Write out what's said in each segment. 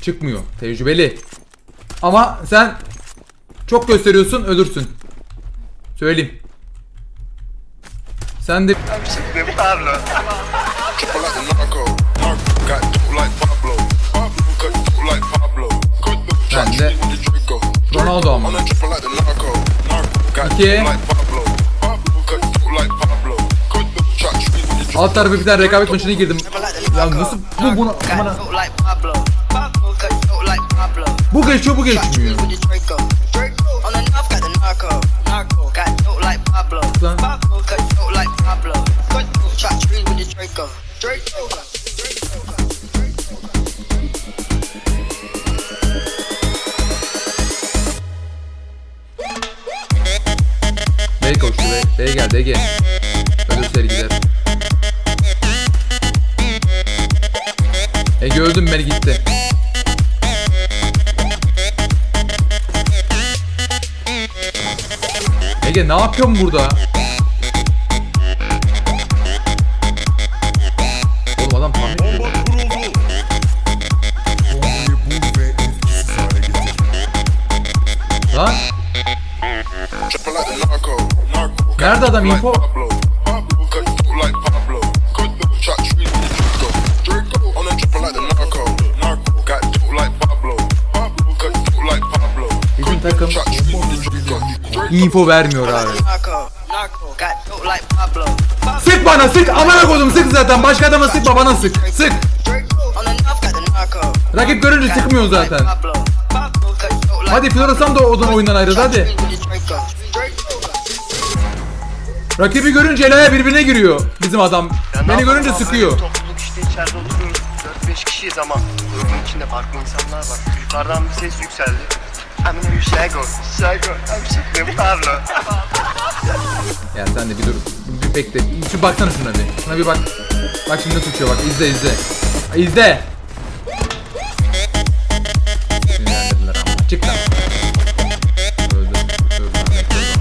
Çıkmıyor. Tecrübeli. Ama sen çok gösteriyorsun ölürsün. Söyleyeyim. Sen de... Pablo. Ben de Ronaldo ama. İki. Alt tarafı bir tane rekabet maçına girdim. Ya nasıl bu bunu bana... Bu geçiyor bu geçmiyor. Lan. Bey be. Bey gel, bey gel. Öyle sergiler. E gördün beni gitti. Ege ne yapıyorsun burada? Oğlum adam tahmin ediyor. Lan? Nerede adam info? takım İnfo vermiyor abi. Sık bana sık amına koydum sık zaten başka adama sıkma bana sık sık. Rakip görünce sıkmıyor zaten Hadi Floresam da odan oyundan ayrıldı hadi. Rakibi görünce el ayağı birbirine giriyor bizim adam Ya Beni görünce sıkıyor Topluluk işte içeride oturuyoruz. 4-5 kişiyiz ama grubun içinde farklı insanlar var. Yukarıdan bir ses yükseldi. Eminem Şego, Şego, Ne Pablo. Ya sen de bir dur bir bekle Şu baksana şuna bir Şuna bir bak Bak şimdi nasıl uçuyor bak izle izle İzle Sinirlendirdiler ama çık lan Öldü Öldü yapıyorsun?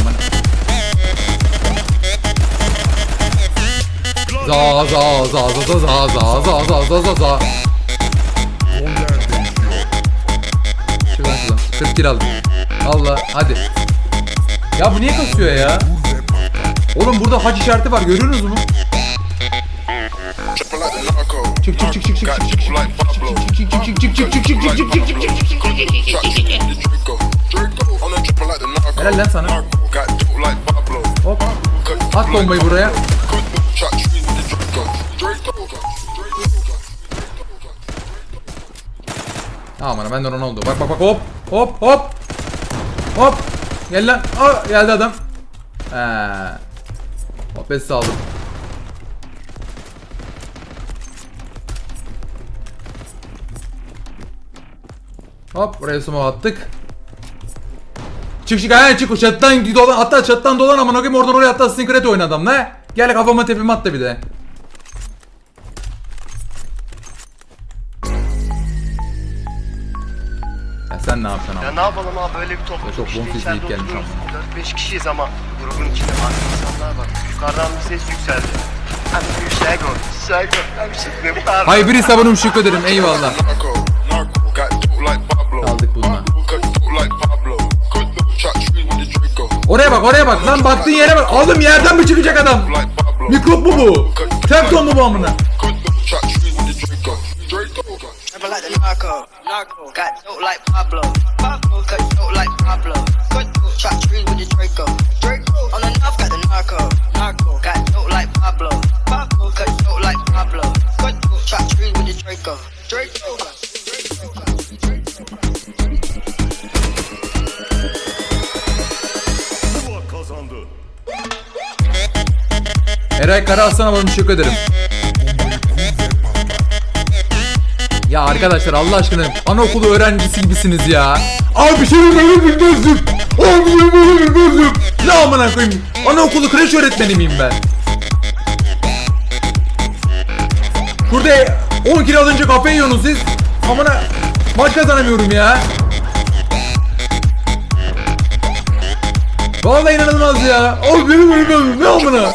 Aman Za za za za za za za za za za za Roller Şıp gir aldım. Allah hadi. Ya bu niye kasıyor ya? Oğlum burada hac işareti var görüyorsunuz mu? Çık çık çık çık çık çık çık Helal lan sana. Hop. At bombayı buraya. Aman ben de Ronaldo. Bak bak bak hop hop hop. Hop. Gel lan. Aa, geldi adam. He. Hop es aldım Hop buraya sumo attık. Çık çık. Aynen çık. Çattan dolan hatta çattan dolan ama koyayım. Oradan oraya hatta Syncret oyna adam. Ne? Gel kafama tepeme at bir de. böyle bir topluluk Çok işte bonfilli içeride gelmiş oturuyoruz. 4-5 kişiyiz ama grubun içinde farklı insanlar var. Yukarıdan bir ses yükseldi. Abi bir şey gör. Şey gör. Ben şıkkım var. Hayır sabunum şükür ederim eyvallah. Aldık bununla. Oraya bak oraya bak lan baktığın yere bak. Oğlum yerden mi çıkacak adam? Mikrop mu bu? Tefton mu bu amına? Eray Karaaslan'a bana teşekkür ederim. Ya arkadaşlar Allah aşkına anaokulu öğrencisi gibisiniz ya. Abi senin böyle bilmezdim. Abi senin böyle bilmezdim. Ne amına koyayım? Anaokulu kreş öğretmeni miyim ben? Burada 10 kilo alınca kafayı yiyorsunuz siz. Amına maç kazanamıyorum ya. Vallahi inanılmaz ya. Abi benim bilmem ne amına.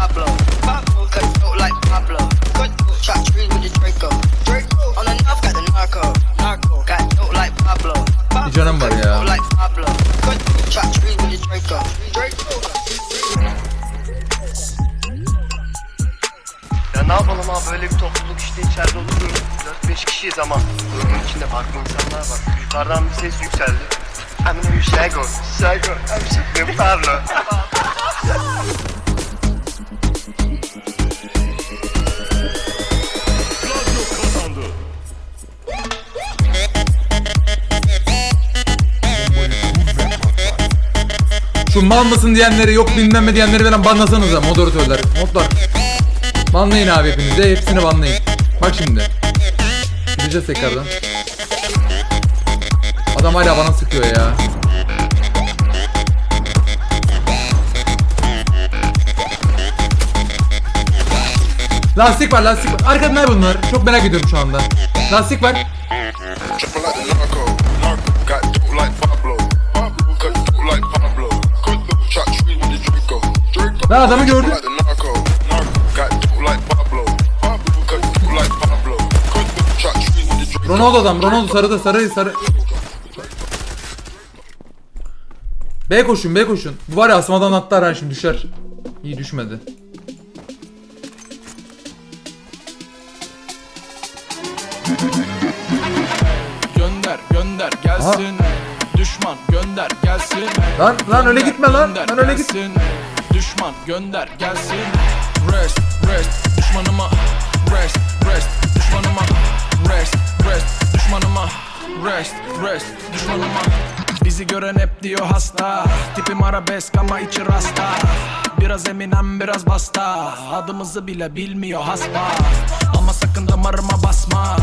Pablo. Pablo. Cut dope like Pablo. Cut dope. Chop trees with the Draco. Draco. On the north got the narco. Narco. Got dope like Pablo. Pablo. Bir canım var Cut ya. dope like Pablo. Cut dope. Chop trees with the Draco. Draco. Ya ne yapalım abi böyle bir topluluk işte içeride oturuyoruz. 4-5 kişiyiz ama grubun içinde farklı insanlar var. Yukarıdan bir ses yükseldi. Eminem Şego, Şego, Emşiklim Parlo. Şu mal mısın diyenleri yok bilmem ne diyenleri falan banlasanıza moderatörler. Modlar. Banlayın abi hepinize. Hepsini banlayın. Bak şimdi. Gideceğiz tekrardan. Adam hala bana sıkıyor ya. Lastik var lastik var. Arkada ne bunlar? Çok merak ediyorum şu anda. Lastik var. With the Draco. Ronaldo adam. Ronaldo sarıda sarı sarı. B koşun B koşun. Bu var ya asmadan atlar ha şimdi düşer. İyi düşmedi. Gönder gönder gelsin Düşman gönder gelsin Lan lan öyle gitme lan. Lan öyle git. Düşman gönder gelsin. Rest rest düşmanıma. Rest rest düşmanıma. Rest rest düşmanıma. Rest rest düşmanıma. Bizi gören hep diyor hasta. Tipim arabesk ama içi rasta. Biraz eminem biraz basta. Adımızı bile bilmiyor hasba Ama sakın damarıma basma.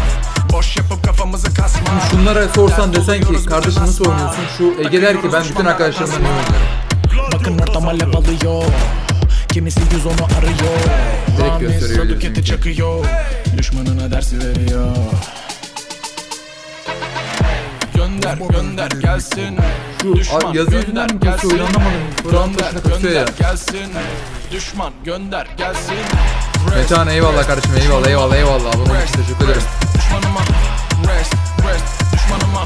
Boş yapıp kafamızı kasma. Şunlara sorsan desen ki oluyoruz kardeşim bütün nasıl asla. oynuyorsun? Şu Ege der ki ben bütün arkadaşlarımdan iyi oynuyorum. Ortam alev alıyor Kimisi yüz onu arıyor Direkt gösteriyor çünkü. çakıyor Düşmanına dersi veriyor Gönder gönder gelsin Düşman a- yazı yüzünden mi kasıyor? gelsin. Anlamadım. Program Gönder başına ya. gönder gelsin Düşman gönder gelsin Metehan eyvallah kardeşim eyvallah eyvallah eyvallah. Abone için teşekkür ederim. Düşmanıma rest rest düşmanıma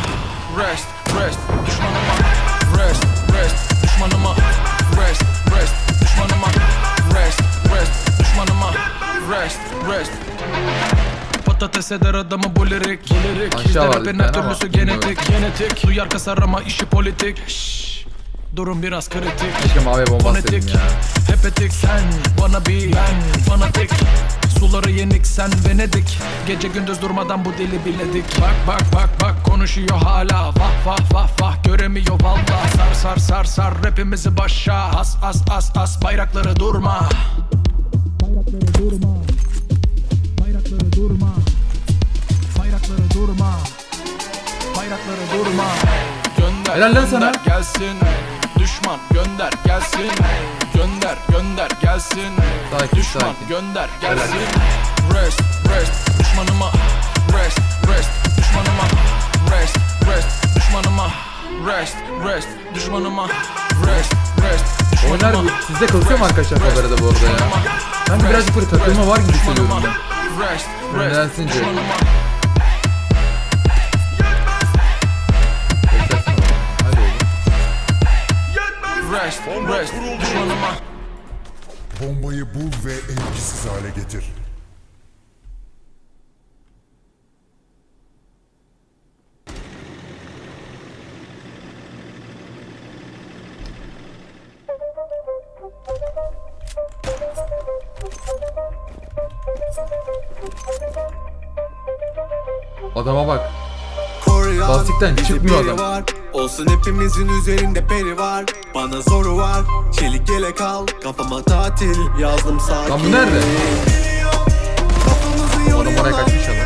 rest rest düşmanıma rest. Rest Patates eder adamı bu lirik Lirik Aşağı Bizde var rapin bir her türlüsü genetik. Genetik. Duyar kasar ama işi politik. Şşş. Durum biraz kritik. Keşke mavi bomba Fonetik, ya. hep etik sen Bana bir ben fanatik Suları yenik sen Venedik Gece gündüz durmadan bu dili biledik Bak bak bak bak konuşuyor hala. Vah vah vah vah göremiyor valla Sar sar sar sar rapimizi başa. As as as as bayrakları durma Helal lan sana. gelsin Düşman gönder gelsin Gönder gönder gelsin Sakin, Düşman sakin. gönder gelsin Rest rest düşmanıma Rest rest düşmanıma Rest rest düşmanıma Rest rest düşmanıma Rest rest Oynar bu. Sizde kasıyor mu arkadaşlar kamerada bu arada ya? Sanki birazcık böyle takılma var gibi hissediyorum ben. Rest Nedensince. Rest rest düşmanıma Bombayı bul ve etkisiz hale getir. Adama bak. Lastikten çıkmıyor adam. Olsun hepimizin üzerinde peri var. Bana zoru var. Çelik yelek al. Kafama tatil. Yazdım sakin. Lan bu nerede? Kafamızı Adam oraya kaçmış adam.